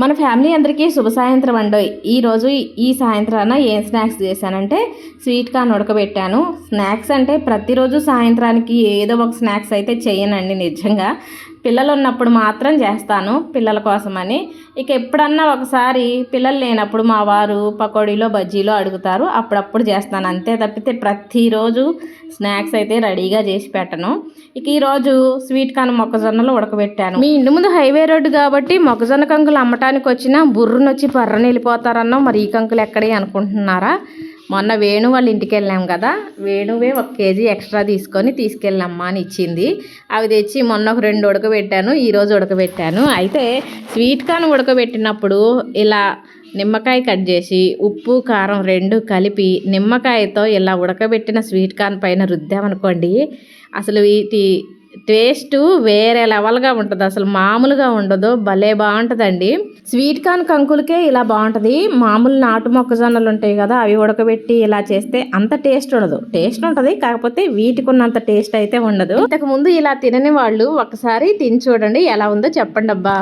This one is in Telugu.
మన ఫ్యామిలీ అందరికీ శుభ సాయంత్రం అండి. ఈరోజు ఈ సాయంత్రాన ఏం స్నాక్స్ చేశానంటే స్వీట్ కార్న్ ఉడకబెట్టాను. స్నాక్స్ అంటే ప్రతిరోజు సాయంత్రానికి ఏదో ఒక స్నాక్స్ అయితే చేయనండి నిజంగా. పిల్లలు ఉన్నప్పుడు మాత్రం చేస్తాను పిల్లల కోసమని. ఇక ఎప్పుడన్నా ఒకసారి పిల్లలు లేనప్పుడు మా వారు పకోడీలో బజ్జీలో అడుగుతారు. అప్పుడప్పుడు చేస్తాను. అంతే తప్పితే ప్రతిరోజు స్నాక్స్ అయితే రెడీగా చేసి పెట్టను. ఇక ఈరోజు స్వీట్ కాన్ మొక్కజొన్నలు ఉడకబెట్టాను. మీ ఇంటి ముందు హైవే రోడ్డు కాబట్టి మొక్కజొన్న కంకులు అమ్మటానికి వచ్చిన బుర్రునొచ్చి పర్రని వెళ్ళిపోతారన్నో మరి ఈ కంకులు ఎక్కడే అనుకుంటున్నారా? మొన్న వేణు వాళ్ళ ఇంటికి వెళ్ళాం కదా వేణువే ఒక కేజీ ఎక్స్ట్రా తీసుకొని తీసుకెళ్ళమ్మా అని ఇచ్చింది. అవి తెచ్చి మొన్న ఒక రెండు ఉడకబెట్టాను ఈరోజు ఉడకబెట్టాను. అయితే స్వీట్ కార్న్ ఉడకబెట్టినప్పుడు ఇలా నిమ్మకాయ కట్ చేసి ఉప్పు కారం రెండు కలిపి నిమ్మకాయతో ఇలా ఉడకబెట్టిన స్వీట్ కార్న్ పైన రుద్దామనుకోండి అసలు వీటి టేస్ట్ వేరే లెవెల్గా ఉంటుంది అసలు మామూలుగా ఉండదు భలే బాగుంటుందండి. స్వీట్ కార్న్ కంకులకే ఇలా బాగుంటుంది. మామూలు నాటు మొక్కజొన్నలు ఉంటాయి కదా అవి ఉడకబెట్టి ఇలా చేస్తే అంత టేస్ట్ ఉండదు. టేస్ట్ ఉంటుంది కాకపోతే వీటికి ఉన్నంత టేస్ట్ అయితే ఉండదు. ఇంతకు ముందు ఇలా తినని వాళ్ళు ఒకసారి తిని చూడండి ఎలా ఉందో చెప్పండి అబ్బా